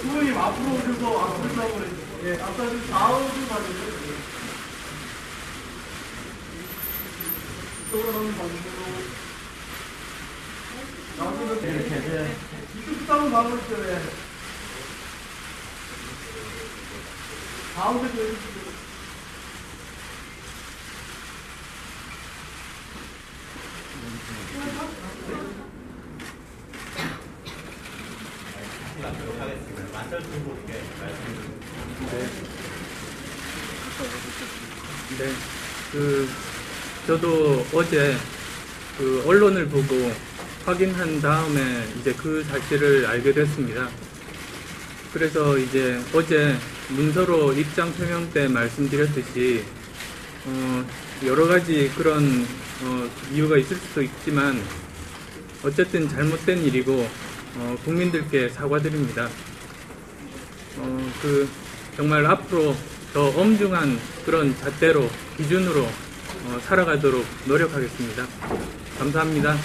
부모님 앞으로 오셔서 앞으로 잡으래. 예, 앞서 좀 좌우를 봐주세요. 이쪽으로 한번 봐주세요. 나중에 이렇게 예. 이쪽 싸움 봐보시죠. 예. 가운데 좀 해주시고. 네, 그 저도 어제 그 언론을 보고 확인한 다음에 이제 그 사실을 알게 됐습니다. 그래서 이제 어제 문서로 입장 표명 때 말씀드렸듯이 어, 여러 가지 그런 어, 이유가 있을 수도 있지만 어쨌든 잘못된 일이고 어, 국민들께 사과드립니다. 어, 그 정말 앞으로 더 엄중한 그런 잣대로 기준으로 어, 살아가도록 노력하겠습니다. 감사합니다.